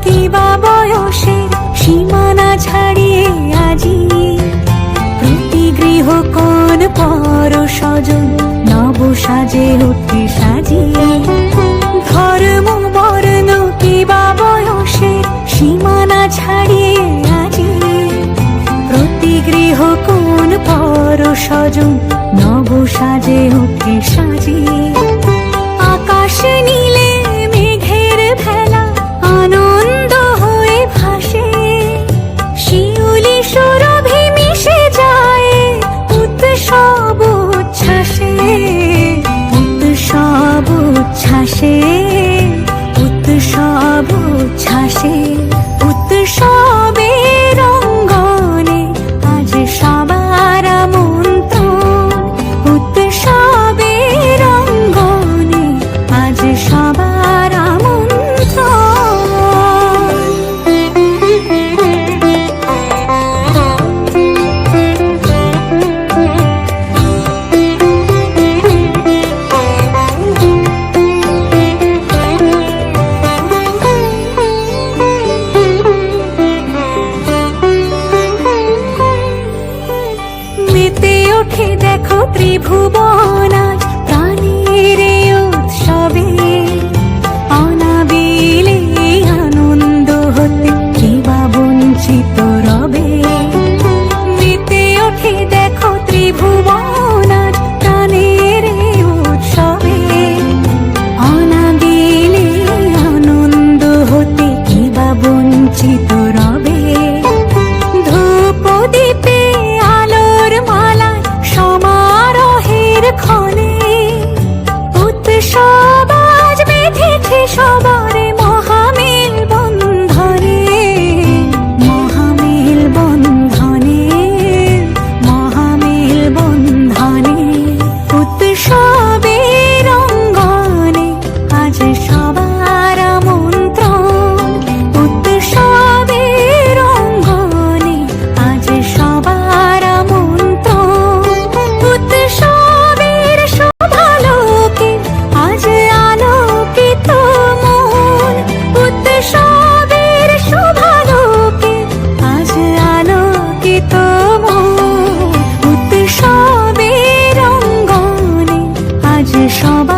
প্রতিভা বয়সের সীমানা ছাড়িয়ে আজি? প্রতি গৃহ কোন পর স্বজন নব সাজে উঠে সাজিয়ে? ধর্ম, বর্ণ কিবা বয়সের সীমানা ছাড়িয়ে আজি? প্রতি গৃহ কোন পর স্বজন নব সাজে উঠে সাজিয়ে? হাসে উৎসব ছাসে চোখে দেখো ত্রিভুবনায় 你说吧。少说吧。